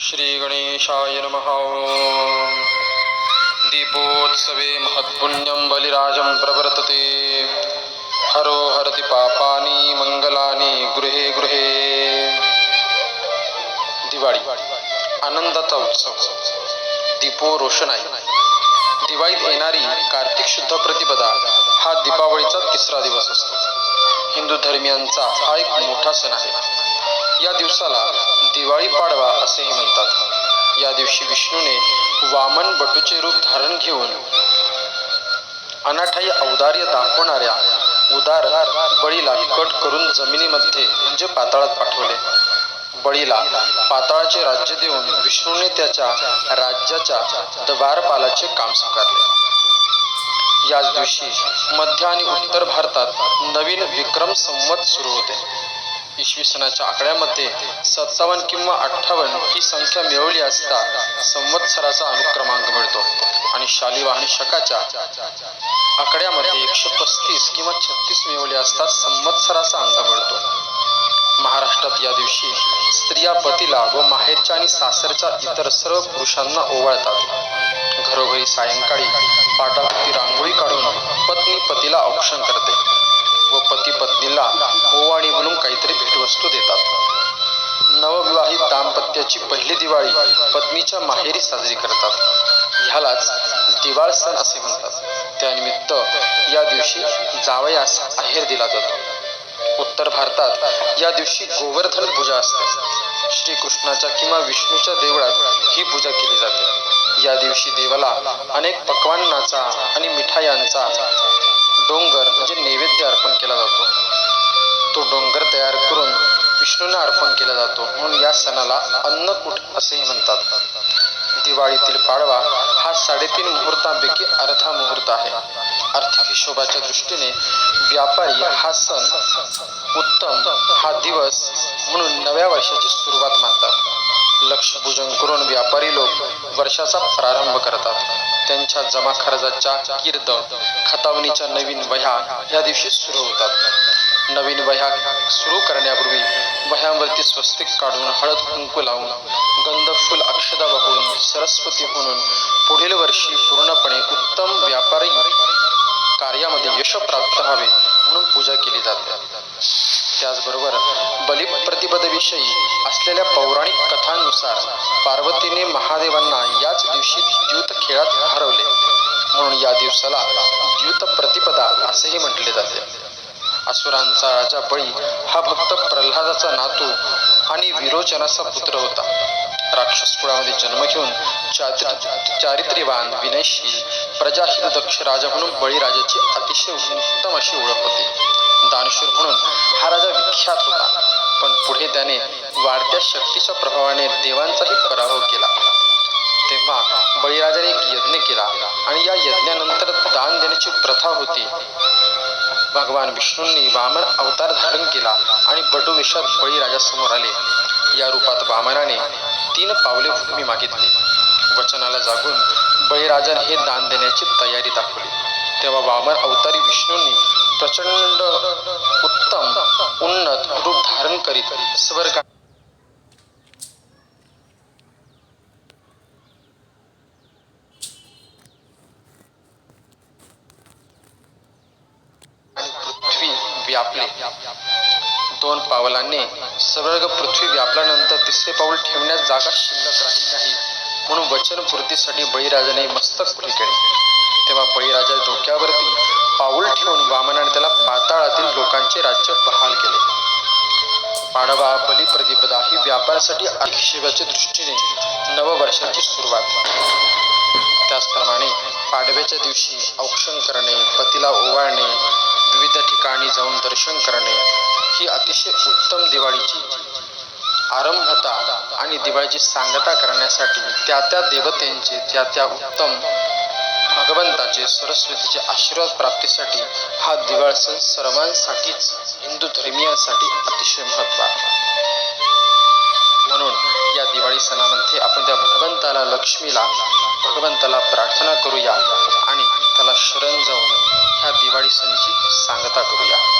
श्री गणेशाय नमः। दीपोत्सवे महत्पुण्यं बलिराजं प्रवर्तते। हरो हरति पापानि मंगलानी गृहे गृहे। दिवाळी। आनंदाचा उत्सव। दीपो रोषणाई। दिवाळीत येणारी कार्तिक शुद्ध प्रतिपदा हा दीपावलीचा तिसरा दिवस असतो. हिंदू धर्मियांचा हा एक मोठा सण आहे. या दिवसाला दिवाळी पाडवा असेही म्हणतात. या दिवशी विष्णूने वामन बटूचे रूप धारण घेऊन अनाठाई औदार्य दाखवणाऱ्या उदार बळीला कट करून जमिनीमध्ये म्हणजे पाताळात पाठवले. बळीला पाताळाचे राज्य देऊन विष्णूने त्याच्या राज्याच्या दबारपालाचे काम स्वीकारले. याच दिवशी मध्य आणि उत्तर भारतात नवीन विक्रम संवत सुरू होते. इसवी सणाच्या आकड्यामध्ये सत्तावन्न किंवा अठ्ठावन्न ही संख्या मिळवली असता संवत्सराचा अनुक्रमांक मिळतो. आणि शालिवाहन शकाच्या आकड्यामध्ये एकशे पस्तीस किंवा छत्तीस मिळवले असता संवत्सराचा अंक मिळतो. महाराष्ट्रात या दिवशी स्त्रिया पतीला व माहेरच्या आणि सासरच्या इतर सर्व पुरुषांना ओवाळतात. घरोघरी सायंकाळी पाटाभोवती रांगोळी काढून पत्नी पतीला औक्षण करते व पती पत्नीला काहीतरी भेटवस्तू देतात. नवविवाहित दाम्पत्याची पहिली दिवाळी पत्नीच्या माहेरी साजरी करतात. ह्यालाच दिवाळ सण असे म्हणतात. त्यानिमित्त या दिवशी जावयास आहेर दिला जातो. उत्तर भारतात या दिवशी गोवर्धन पूजा असते. श्रीकृष्णाच्या किंवा विष्णूच्या देवळात ही पूजा केली जाते. या दिवशी देवाला अनेक पक्वान्नाचा आणि मिठायांचा तो डोंगर तयार करून विष्णूंना अर्पण केला जातो. म्हणून या सणाला अन्नकूट असेही म्हणतात. दिवाळीतील पाडवा हा साडेतीन मुहूर्तांपैकी अर्धा मुहूर्त आहे. आर्थिक हिशोबाच्या दृष्टीने व्यापारी हा सण उत्तम हा दिवस म्हणून नव्या वर्षाची सुरुवात मानतात. लक्षपूजन करून व्यापारी लोक वर्षाचा प्रारंभ करतात. त्यांच्या जमा खर्चाच्या कीर्द खतावणीच्या नवीन वह्या या दिवशी सुरू होतात. नवीन वह्या सुरू करण्यापूर्वी वह्यांवरती स्वस्तिक काढून हळद कुंकू लावून गंध फुल अक्षदा वाहून सरस्वती म्हणून पुढील वर्षी पूर्णपणे उत्तम व्यापारी कार्यामध्ये यश प्राप्त व्हावे म्हणून पूजा केली जाते. त्याचबरोबर बलिप्रतिपदेविषयी असलेल्या पौराणिक कथांनुसार पार्वतीने महादेवांना याच दिवशी द्यूत खेळात हरवले. म्हणून या दिवसाला द्यूत प्रतिपदा असेही म्हटले जाते. असुरांचा राजा बळी हा भक्त प्रल्हादाचा नातू आणि विरोचनाचा पुत्र होता. राक्षस कुळामध्ये जन्म घेऊन चारित्र्यवान विनयशील प्रजाहित दक्ष राजा म्हणून बळीराजाची अतिशय उत्तम अशी ओळख होती. दानशूर म्हणून हा राजा विख्यात होता. पण पुढे त्याने वाढत्या शक्तीच्या प्रभावाने देवांचाही पराभव केला. तेव्हा बळीराजाने एक यज्ञ केला आणि या यज्ञानंतर दान देण्याची प्रथा होती. भगवान विष्णूंनी वामन अवतार धारण केला आणि बटू बळीराजासमोर आले. या रूपात वामनाने तीन पावले भूमी मागितली. वचनाला जागून बळीराजाने हे दान देण्याची तयारी दाखवली. तेव्हा वामन अवतारी विष्णूंनी प्रचंड उत्तम उन्नत रूप धारण करीत स्वर्ग आणि पृथ्वी व्यापले दोन पावलांनी स्वर्ग पृथ्वी व्यापल्यानंतर तिसरे पाऊल ठेवण्यास जागा शिल्लक राहिली नाही. म्हणून वचनपूर्तीसाठी बळीराजाने मस्तक पुढे केले. तेव्हा बळीराजा डोक्यावरती पाऊल ठेवून वामनाने त्याला पाताळातील लोकांचे राज्य बहाल केले. पाडवा बलिप्रतिपदा ही व्यापारासाठी आर्थिक शिवाच्या दृष्टीने नववर्षाची सुरुवात. त्याचप्रमाणे पाडव्याच्या दिवशी औक्षण करणे पतीला ओवाळणे विविध ठिकाणी जाऊन दर्शन करणे ही अतिशय उत्तम दिवाळीची आरंभता आणि दिवाळीची सांगता करण्यासाठी त्या त्या देवतेंचे त्या त्या उत्तम भगवंताचे सरस्वतीचे आशीर्वाद प्राप्तीसाठी हा दिवाळ सण सर्वांसाठीच हिंदू धर्मीयांसाठी अतिशय महत्त्वाचा म्हणून या दिवाळी सणामध्ये आपण त्या भगवंताला लक्ष्मीला भगवंताला प्रार्थना करूया आणि त्याला शरण जाऊन ह्या दिवाळी सण सांगता करूया